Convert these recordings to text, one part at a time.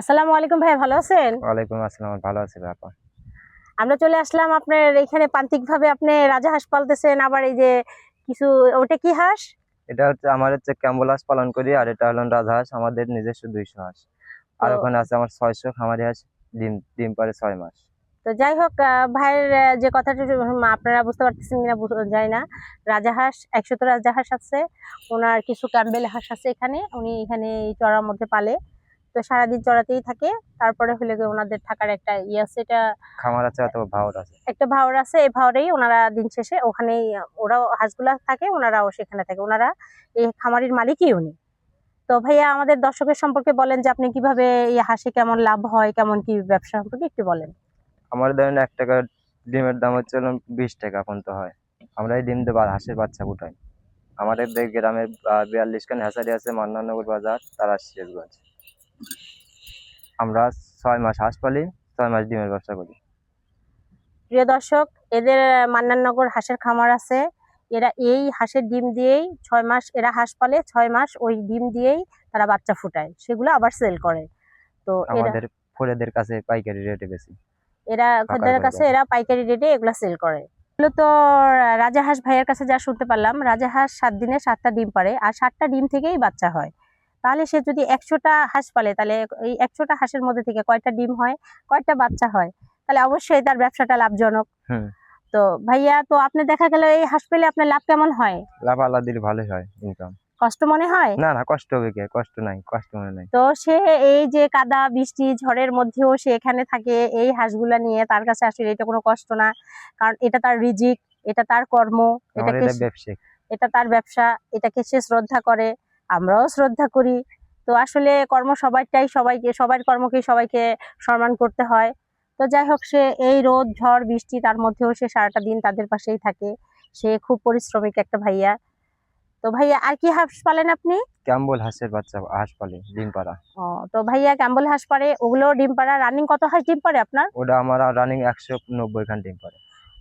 আসসালামু আলাইকুম ভাই ভালো আছেন? ওয়ালাইকুম আসসালাম ভালো আছি আপা। আমরা চলে আসলাম আপনার এখানে প্রান্তিক ভাবে আপনি রাজা হাঁস পালতেছেন আবার এই যে কিছু ওটা কি হাঁস? এটা হচ্ছে আমার হচ্ছে ক্যাম্বল হাঁস পালন করি আর এটা হলো রাজহাঁস আমাদের নিজস্ব দুইশো হাঁস। আর ওখানে আছে আমার ছয়শো খামারি হাঁস ডিম ডিম পারে ছয় মাস। তো যাই হোক ভাইয়ের যে কথাটা আপনারা বুঝতে পারতেছেন কিনা জানি না। রাজাহাঁস একশো তো রাজাহাঁস আছে ওনার কিছু ক্যাম্বেল হাঁস আছে এখানে উনি এখানে এই চড়ার মধ্যে পালে। তো সারাদিন চড়াতেই থাকে। তারপরে হলে ওনাদের থাকার একটা ইয়ে আছে এটা খামার আছে অথবা ভাওর আছে? একটা ভাওর আছে এই ভাওরেই ওনারা দিন শেষে ওখানেই ওরাও হাঁসগুলা থাকে ওনারাও সেখানে থাকে। ওনারা এই খামারির মালিকই উনি। তো ভাইয়া আমাদের দর্শকের সম্পর্কে বলেন যে আপনি কীভাবে এই হাঁসে কেমন লাভ হয় কেমন কি ব্যবসা সম্পর্কে একটু বলেন। আমার ধরেন এক টাকা ডিমের দাম হচ্ছে বিশ টাকা এখন তো হয়। আমরা এই ডিম দিয়ে হাঁসের বাচ্চা ফুটাই আমাদের গ্রামের বিয়াল্লিশ খান হ্যাসারি আছে মান্নানগর বাজার তারা শেষগঞ্জ আমরা ছয় মাস হাঁস পালি ছয় মাস ডিমের ব্যবসা করি। প্রিয় দর্শক এদের মান্নাননগর হাঁসের খামার আছে। এরা এই হাঁসের ডিম দিয়েই ছয় মাস এরা হাঁস পালে ছয় মাস ওই ডিম দিয়েই তারা বাচ্চা ফুটায়। সেগুলো আবার সেল করে। তো আমাদের ফোরেদের কাছে পাইকারি রেটে বেশি। এরা খদ্দেরের কাছে এরা পাইকারি রেটে এগুলো সেল করে। এগুলো তো রাজাহাঁস ভাইয়ের কাছে যা শুনতে পারলাম রাজাহাঁস সাত দিনে সাতটা ডিম পারে আর সাতটা ডিম থেকেই বাচ্চা হয়। তাহলে সে যদি একশোটা হাঁস পালে তাহলে এই একশোটা হাঁসের মধ্যে থেকে কয়টা ডিম হয় কয়টা বাচ্চা হয় তাহলে অবশ্যই তার ব্যবসাটা লাভজনক। তো ভাইয়া তো আপনি দেখা গেল এই হাঁস পেলে আপনার লাভ কেমন হয়? লাভ আল্লাহ দিলে ভালোই হয় ইনকাম কষ্ট মনে হয়? না না কষ্ট হবে কে? কষ্ট নাই কষ্ট মনে নাই। তো সে এই যে কাদা বৃষ্টি ঝড়ের মধ্যেও সে এখানে থাকে এই হাঁসগুলা নিয়ে তার কাছে আসলে এটা কোনো কষ্ট না কারণ এটা তার রিজিক এটা তার কর্ম এটা এটা তার ব্যবসা এটাকে সে শ্রদ্ধা করে। আমরাও শ্রদ্ধা করি। তো আসলে কর্ম সবাইটাই সবাইকে সবার কর্মকে সবাইকে সম্মান করতে হয়। তো যাই হোক সে এই রোদ ঝড় বৃষ্টি তার মধ্যেও সে সারাটা দিন তাদের পাশেই থাকে। সে খুব পরিশ্রমিক একটা ভাইয়া। তো ভাইয়া আর কি হাঁস পালেন আপনি? ক্যাম্বল হাঁসের বাচ্চা হাঁস পালে ডিম পাড়া। ও তো ভাইয়া ক্যাম্বল হাঁস পারে ওগুলো ডিম পাড়া। রানিং কত হাঁস ডিম পারে আপনার? ওটা আমার রানিং একশো নব্বই খান ডিম পারে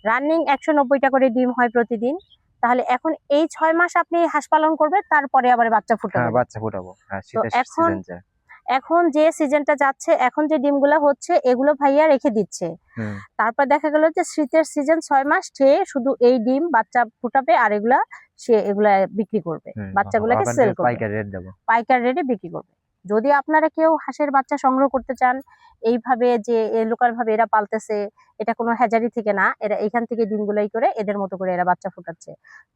রানিং একশো নব্বইটা করে ডিম হয় প্রতিদিন। তাহলে এখন এই ছয় মাস আপনি হাঁস পালন করবেন তারপরে আবার বাচ্চা হ্যাঁ ফুটাবেন বাচ্চা ফুটাবো। হ্যাঁ এখন- এখন যে সিজনটা যাচ্ছে এখন যে ডিমগুলো হচ্ছে এগুলো ভাইয়া রেখে দিচ্ছে। তারপর দেখা গেল যে শীতের সিজন ছয় মাস সে শুধু এই ডিম বাচ্চা ফুটাবে আর এগুলা সে এগুলা বিক্রি করবে। বাচ্চাগুলোকে সেল করবে। পাইকার রেটে বিক্রি করবে। যদি আপনারা কেউ হাঁসের বাচ্চা সংগ্রহ করতে চান, এইভাবে যে লোকাল ভাবে এরা পালতেছে, এটা কোনো হ্যাজারি থেকে না, এরা এখান থেকে ডিমগুলাই করে এদের মতো করে এরা বাচ্চা ফুটাচ্ছে।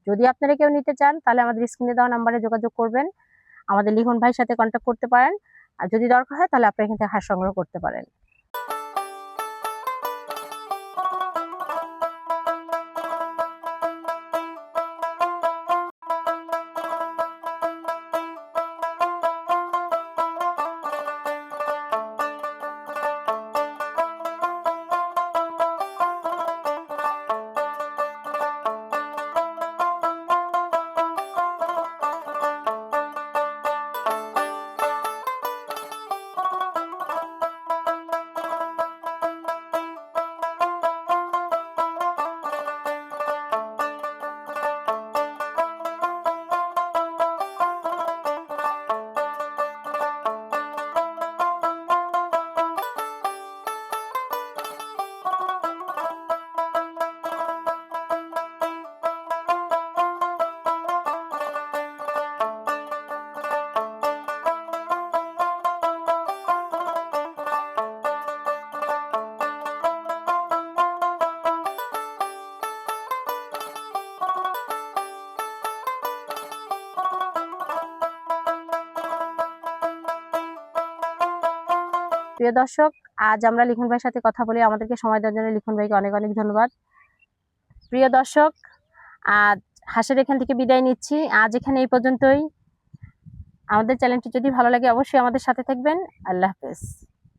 যদি আপনারা কেউ নিতে চান, তাহলে আমাদের স্ক্রিনে দেওয়া নাম্বারে যোগাযোগ করবেন, আমাদের লিখন ভাইয়ের সাথে কন্ট্যাক্ট করতে পারেন, আর যদি দরকার হয়, তাহলে আপনারা এখান থেকে হাঁস সংগ্রহ করতে পারেন। প্রিয় দর্শক, আজ আমরা লিখন ভাইয়ের সাথে কথা বলি। আমাদেরকে সময় দেওয়ার জন্য লিখন ভাইকে অনেক অনেক ধন্যবাদ। প্রিয় দর্শক, আজ হাসের এখান থেকে বিদায় নিচ্ছি। আজ এখানে এই পর্যন্তই। আমাদের চ্যানেলটি যদি ভালো লাগে, অবশ্যই আমাদের সাথে থাকবেন। আল্লাহ হাফেজ।